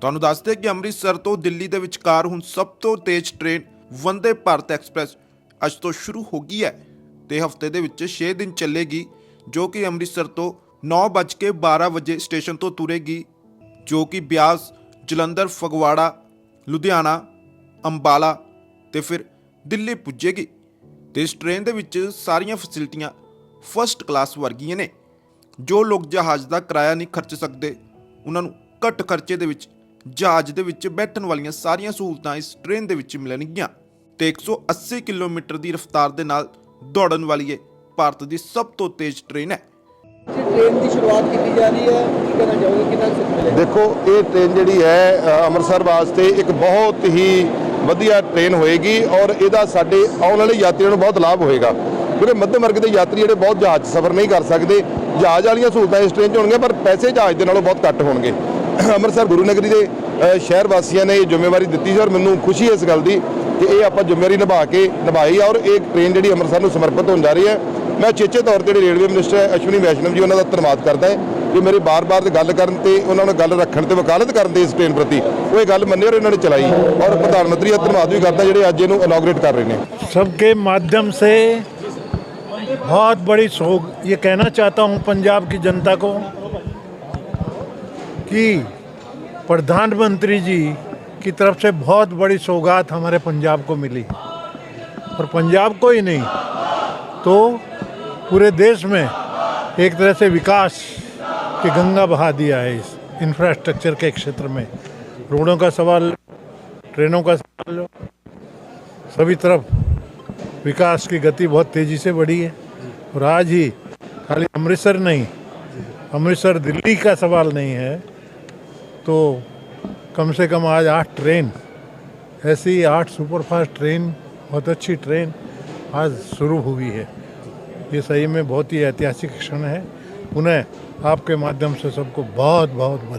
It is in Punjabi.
ਤੁਹਾਨੂੰ ਦੱਸਦੇ ਕਿ ਅੰਮ੍ਰਿਤਸਰ ਤੋਂ ਦਿੱਲੀ ਦੇ ਵਿਚਕਾਰ ਹੁਣ ਸਭ ਤੋਂ ਤੇਜ਼ ਟ੍ਰੇਨ ਵੰਦੇ ਭਾਰਤ ਐਕਸਪ੍ਰੈਸ ਅੱਜ ਤੋਂ ਸ਼ੁਰੂ ਹੋ ਗਈ ਹੈ ਤੇ ਹਫ਼ਤੇ ਦੇ ਵਿੱਚ 6 ਦਿਨ ਚੱਲੇਗੀ, ਜੋ ਕਿ ਅੰਮ੍ਰਿਤਸਰ ਤੋਂ 9:12 ਵਜੇ ਸਟੇਸ਼ਨ ਤੋਂ ਤੁਰੇਗੀ, ਜੋ ਕਿ ਬਿਆਸ, ਜਲੰਧਰ, ਫਗਵਾੜਾ, ਲੁਧਿਆਣਾ, ਅੰਬਾਲਾ ਤੇ ਫਿਰ ਦਿੱਲੀ ਪੁੱਜੇਗੀ। ਤੇ ਇਸ ਟ੍ਰੇਨ ਦੇ ਵਿੱਚ ਸਾਰੀਆਂ ਫੈਸਿਲਿਟੀਆਂ ਫਰਸਟ ਕਲਾਸ ਵਰਗੀਆਂ ਨੇ, ਜੋ ਲੋਕ ਜਹਾਜ਼ ਦਾ ਕਿਰਾਇਆ ਨਹੀਂ ਖਰਚ ਸਕਦੇ, ਉਹਨਾਂ ਨੂੰ ਘੱਟ ਖਰਚੇ ਦੇ ਵਿੱਚ ਜਹਾਜ਼ ਦੇ ਵਿੱਚ ਬੈਠਣ ਵਾਲੀਆਂ ਸਾਰੀਆਂ ਸਹੂਲਤਾਂ ਇਸ ਟ੍ਰੇਨ ਦੇ ਵਿੱਚ ਮਿਲਣਗੀਆਂ ਤੇ 180 ਕਿਲੋਮੀਟਰ ਦੀ ਰਫ਼ਤਾਰ ਦੇ ਨਾਲ ਦੌੜਨ ਵਾਲੀ ਇਹ ਭਾਰਤ ਦੀ ਸਭ ਤੋਂ ਤੇਜ਼ ਟ੍ਰੇਨ ਹੈ। ਜੀ ਟ੍ਰੇਨ ਦੀ ਸ਼ੁਰੂਆਤ ਕੀਤੀ ਜਾ ਰਹੀ ਹੈ। ਕੀ ਕਹਿਣਾ ਚਾਹੋਗੇ? ਕਿੰਨਾ ਕੁ ਸੁੱਖ ਮਿਲੇਗਾ ਦੇਖੋ ਇਹ ਟ੍ਰੇਨ ਜਿਹੜੀ ਹੈ ਅ, ਅੰਮ੍ਰਿਤਸਰ ਵਾਸਤੇ ਇੱਕ ਬਹੁਤ ਹੀ ਵਧੀਆ ਟ੍ਰੇਨ ਹੋਏਗੀ ਔਰ ਇਹਦਾ ਸਾਡੇ ਆਉਣ ਵਾਲੇ ਯਾਤਰੀਆਂ ਨੂੰ ਬਹੁਤ ਲਾਭ ਹੋਏਗਾ। ਕਿਉਂਕਿ ਮੱਧਮ ਵਰਗ ਦੇ ਯਾਤਰੀ ਜਿਹੜੇ ਬਹੁਤ ਜਹਾਜ਼ 'ਚ ਸਫ਼ਰ ਨਹੀਂ ਕਰ ਸਕਦੇ। ਜਹਾਜ਼ ਵਾਲੀਆਂ ਸਹੂਲਤਾਂ ਇਸ ਟ੍ਰੇਨ 'ਚ ਹੋਣਗੀਆਂ ਪਰ ਪੈਸੇ ਜਹਾਜ਼ ਦੇ ਨਾਲੋਂ ਬਹੁਤ ਘੱਟ ਹੋਣਗੇ। ਅੰਮ੍ਰਿਤਸਰ ਗੁਰੂ ਨਗਰੀ ਦੇ ਅ, ਸ਼ਹਿਰ ਵਾਸੀਆਂ ਨੇ ਇਹ ਜ਼ਿੰਮੇਵਾਰੀ ਦਿੱਤੀ ਸੀ ਔਰ ਮੈਨੂੰ ਖੁਸ਼ੀ ਹੈ ਇਸ ਗੱਲ ਦੀ ਕਿ ਇਹ ਆਪਾਂ ਜ਼ਿੰਮੇਵਾਰੀ ਨਿਭਾ ਕੇ ਨਿਭਾਈ ਔਰ ਇਹ ਟ੍ਰੇਨ ਜਿਹੜੀ ਅੰਮ੍ਰਿਤਸਰ ਨੂੰ ਸਮਰਪਿਤ ਹੋਣ ਜਾ ਰਹੀ ਹੈ ਮੈਂ ਚੇਚੇ ਤੌਰ ਤੇ ਜਿਹੜੇ ਰੇਲਵੇ ਮਿਨਿਸਟਰ ਹੈ ਅਸ਼ਵਨੀ ਵੈਸ਼ਨਵ ਜੀ ਉਹਨਾਂ ਦਾ ਧੰਨਵਾਦ ਕਰਦਾ ਹੈ ਕਿ ਮੇਰੇ ਬਾਰ-ਬਾਰ ਤੇ ਗੱਲ ਕਰਨ ਤੇ ਉਹਨਾਂ ਨੂੰ ਗੱਲ ਰੱਖਣ ਤੇ ਵਕਾਲਤ ਕਰਨ ਦੇ ਇਸ ਟ੍ਰੇਨ ਪ੍ਰਤੀ ਉਹ ਇਹ ਗੱਲ ਮੰਨੀ ਔਰ ਇਹਨਾਂ ਨੇ ਚਲਾਈ ਔਰ ਪ੍ਰਧਾਨ ਮੰਤਰੀ ਦਾ ਧੰਨਵਾਦ ਵੀ ਕਰਦਾ ਜਿਹੜੇ ਅੱਜ ਇਹਨੂੰ ਇਨੋਗ੍ਰੇਟ ਕਰ ਰਹੇ ਨੇ सबके माध्यम से बहुत बड़ी सोग ये कहना चाहता हूँ पंजाब की जनता को कि प्रधानमंत्री जी की तरफ़ से बहुत बड़ी सौगात हमारे पंजाब को मिली। और पंजाब को ही नहीं तो पूरे देश में एक तरह से विकास की गंगा बहा दिया है इस इंफ्रास्ट्रक्चर के क्षेत्र में। रोडों का सवाल, ट्रेनों का सवाल, सभी तरफ़ विकास की गति बहुत तेज़ी से बढ़ी है। और आज ही खाली अमृतसर नहीं, अमृतसर दिल्ली का सवाल नहीं है। तो कम से कम आज आठ ट्रेन, ऐसी आठ सुपरफास्ट ट्रेन, बहुत अच्छी ट्रेन आज शुरू हुई है। ये सही में बहुत ही ऐतिहासिक क्षण है। उन्हें आपके माध्यम से सबको बहुत बहुत बधाई।